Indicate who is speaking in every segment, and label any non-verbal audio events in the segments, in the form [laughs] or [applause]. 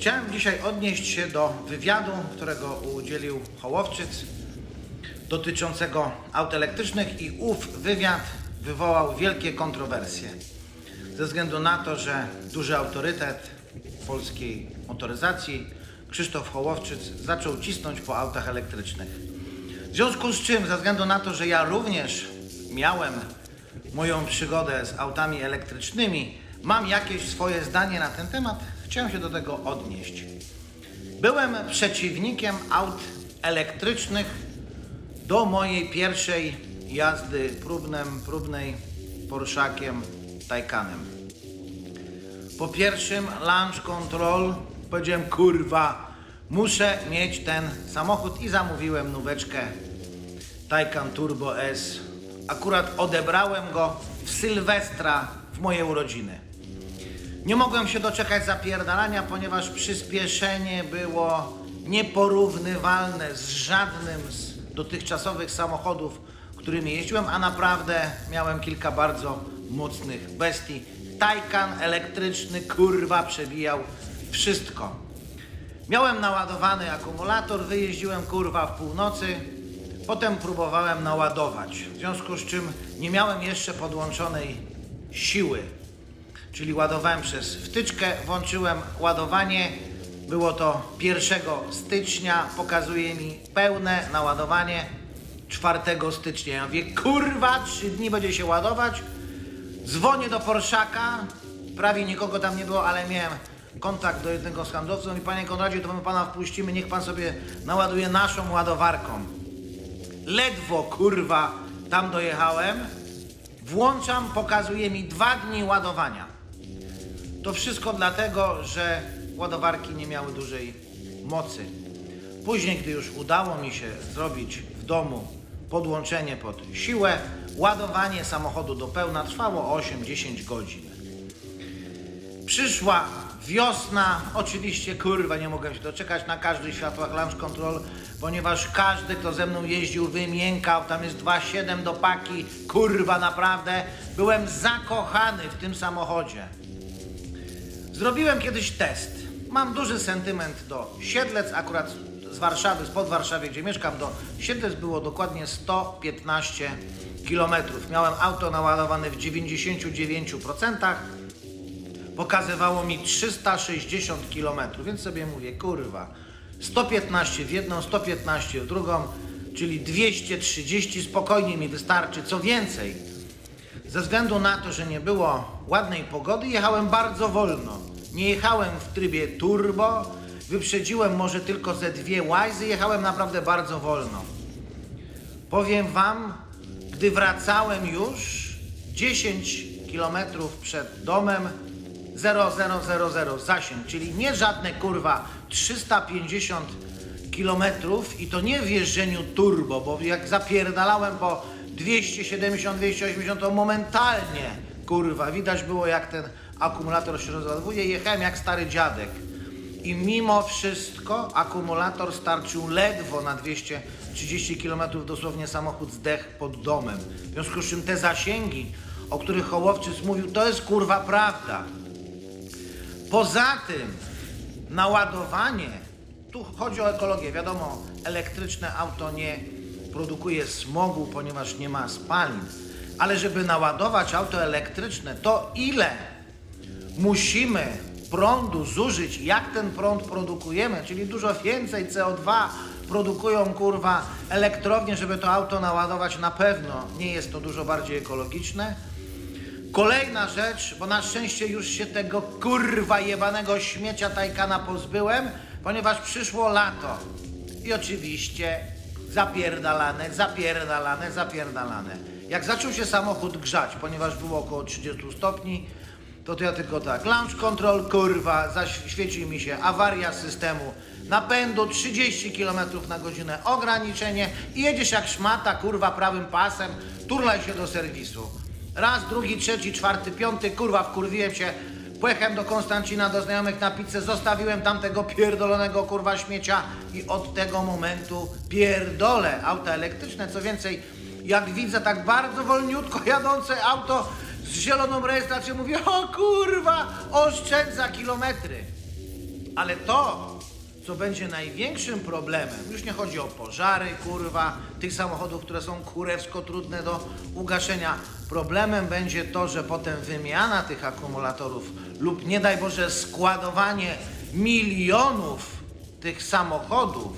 Speaker 1: Chciałem dzisiaj odnieść się do wywiadu, którego udzielił Hołowczyc dotyczącego aut elektrycznych i ów wywiad wywołał wielkie kontrowersje. Ze względu na to, że duży autorytet polskiej motoryzacji Krzysztof Hołowczyc zaczął cisnąć po autach elektrycznych. W związku z czym, ze względu na to, że ja również miałem moją przygodę z autami elektrycznymi, mam jakieś swoje zdanie na ten temat, chciałem się do tego odnieść. Byłem przeciwnikiem aut elektrycznych do mojej pierwszej jazdy próbnem, próbnej Porszakiem Taycanem. Po pierwszym launch control powiedziałem kurwa, muszę mieć ten samochód i zamówiłem nóweczkę Taycan Turbo S. Akurat odebrałem go w Sylwestra w moje urodziny. Nie mogłem się doczekać zapierdalania, ponieważ przyspieszenie było nieporównywalne z żadnym z dotychczasowych samochodów, którymi jeździłem, a naprawdę miałem kilka bardzo mocnych bestii. Taycan elektryczny, kurwa, przebijał wszystko. Miałem naładowany akumulator, wyjeździłem kurwa w północy, potem próbowałem naładować, w związku z czym nie miałem jeszcze podłączonej siły. Czyli ładowałem przez wtyczkę, włączyłem ładowanie. Było to 1 stycznia, pokazuje mi pełne naładowanie 4 stycznia. Ja mówię, kurwa, 3 dni będzie się ładować. Dzwonię do Porszaka, prawie nikogo tam nie było, ale miałem kontakt do jednego z handlowców i panie Konradzie, to my pana wpuścimy, niech pan sobie naładuje naszą ładowarką. Ledwo kurwa tam dojechałem, włączam, pokazuje mi dwa dni ładowania. To wszystko dlatego, że ładowarki nie miały dużej mocy. Później, gdy już udało mi się zrobić w domu podłączenie pod siłę, ładowanie samochodu do pełna trwało 8-10 godzin. Przyszła wiosna, oczywiście kurwa nie mogłem się doczekać na każdych światłach launch control, ponieważ każdy kto ze mną jeździł wymiękał, tam jest 2.7 do paki, kurwa naprawdę, byłem zakochany w tym samochodzie. Zrobiłem kiedyś test. Mam duży sentyment do Siedlec, akurat z Warszawy, spod Warszawy, gdzie mieszkam, do Siedlec było dokładnie 115 km. Miałem auto naładowane w 99%, pokazywało mi 360 km, więc sobie mówię, kurwa, 115 w jedną, 115 w drugą, czyli 230 spokojnie mi wystarczy, co więcej, ze względu na to, że nie było ładnej pogody, jechałem bardzo wolno. Nie jechałem w trybie turbo, wyprzedziłem może tylko ze dwie łajzy, jechałem naprawdę bardzo wolno. Powiem Wam, gdy wracałem już 10 km przed domem 0000 zasięg, czyli nie żadne kurwa 350 kilometrów i to nie w jeżdżeniu turbo, bo jak zapierdalałem po 270, 280 to momentalnie kurwa widać było jak ten akumulator się rozładowuje. Jechałem jak stary dziadek. I mimo wszystko akumulator starczył ledwo na 230 km dosłownie samochód zdech pod domem. W związku z czym te zasięgi o których Hołowczyc mówił to jest kurwa prawda. Poza tym naładowanie, tu chodzi o ekologię, wiadomo, elektryczne auto nie produkuje smogu, ponieważ nie ma spalin, ale żeby naładować auto elektryczne, to ile musimy prądu zużyć, jak ten prąd produkujemy, czyli dużo więcej CO2 produkują kurwa elektrownie, żeby to auto naładować, na pewno nie jest to dużo bardziej ekologiczne. Kolejna rzecz, bo na szczęście już się tego kurwa jebanego śmiecia Tajkana pozbyłem, ponieważ przyszło lato. I oczywiście zapierdalane, zapierdalane, zapierdalane. Jak zaczął się samochód grzać, ponieważ było około 30 stopni, to, to ja tylko tak, launch control, kurwa, zaświeci mi się awaria systemu napędu, 30 km na godzinę ograniczenie i jedziesz jak szmata, kurwa, prawym pasem, turlaj się do serwisu. Raz, drugi, trzeci, czwarty, piąty, kurwa, wkurwiłem się. Pojechałem do Konstancina, do znajomych na pizzę, zostawiłem tam tego pierdolonego kurwa śmiecia i od tego momentu pierdolę auta elektryczne. Co więcej, jak widzę tak bardzo wolniutko [laughs] jadące auto z zieloną rejestracją, mówię, o kurwa, oszczędza kilometry. Ale to, co będzie największym problemem, już nie chodzi o pożary, kurwa, tych samochodów, które są kurewsko trudne do ugaszenia. Problemem będzie to, że potem wymiana tych akumulatorów lub nie daj Boże składowanie milionów tych samochodów,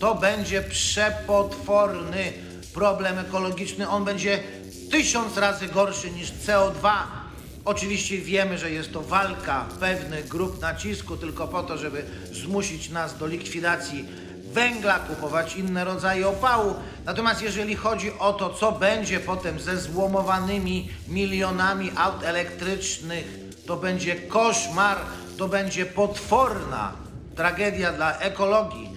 Speaker 1: to będzie przepotworny problem ekologiczny. On będzie tysiąc razy gorszy niż CO2. Oczywiście wiemy, że jest to walka pewnych grup nacisku tylko po to, żeby zmusić nas do likwidacji węgla, kupować inne rodzaje opału. Natomiast jeżeli chodzi o to, co będzie potem ze złomowanymi milionami aut elektrycznych, to będzie koszmar, to będzie potworna tragedia dla ekologii.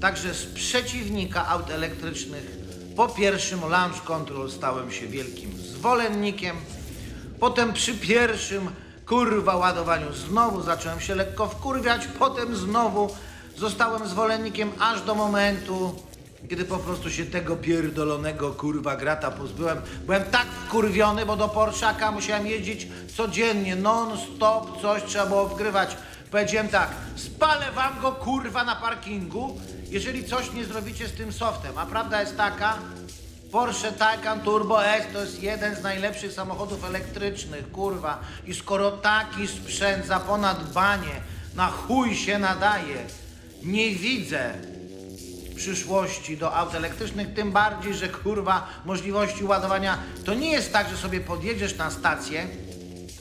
Speaker 1: Także z przeciwnika aut elektrycznych po pierwszym launch control stałem się wielkim zwolennikiem. Potem przy pierwszym kurwa ładowaniu znowu zacząłem się lekko wkurwiać, potem znowu zostałem zwolennikiem aż do momentu, kiedy po prostu się tego pierdolonego kurwa grata pozbyłem. Byłem tak wkurwiony, bo do Porszaka musiałem jeździć codziennie, non stop, coś trzeba było wgrywać. Powiedziałem tak, spalę wam go kurwa na parkingu, jeżeli coś nie zrobicie z tym softem. A prawda jest taka, Porsche Taycan Turbo S to jest jeden z najlepszych samochodów elektrycznych, kurwa. I skoro taki sprzęt za ponad banie na chuj się nadaje, nie widzę przyszłości do aut elektrycznych, tym bardziej, że kurwa możliwości ładowania to nie jest tak, że sobie podjedziesz na stację,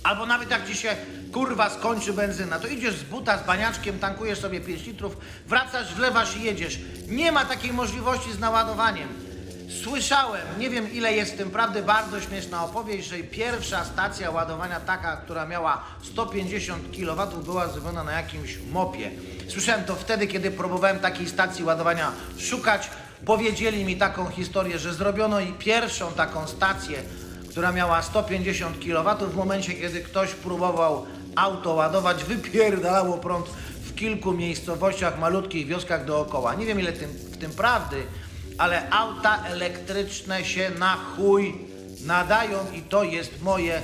Speaker 1: albo nawet jak ci się kurwa skończy benzyna, to idziesz z buta z baniaczkiem, tankujesz sobie 5 litrów, wracasz, wlewasz i jedziesz. Nie ma takiej możliwości z naładowaniem. Słyszałem, nie wiem ile jest w tym prawdy, bardzo śmieszna opowieść, że pierwsza stacja ładowania taka, która miała 150 kW była zrobiona na jakimś mopie. Słyszałem to wtedy, kiedy próbowałem takiej stacji ładowania szukać. Powiedzieli mi taką historię, że zrobiono i pierwszą taką stację, która miała 150 kW w momencie, kiedy ktoś próbował auto ładować, wypierdalało prąd w kilku miejscowościach, malutkich wioskach dookoła. Nie wiem ile tym, w tym prawdy, ale auta elektryczne się na chuj nadają i to jest moje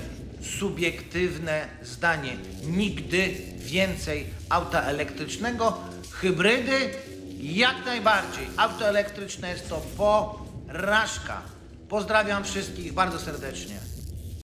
Speaker 1: subiektywne zdanie. Nigdy więcej auta elektrycznego, hybrydy jak najbardziej. Auto elektryczne jest to porażka. Pozdrawiam wszystkich bardzo serdecznie.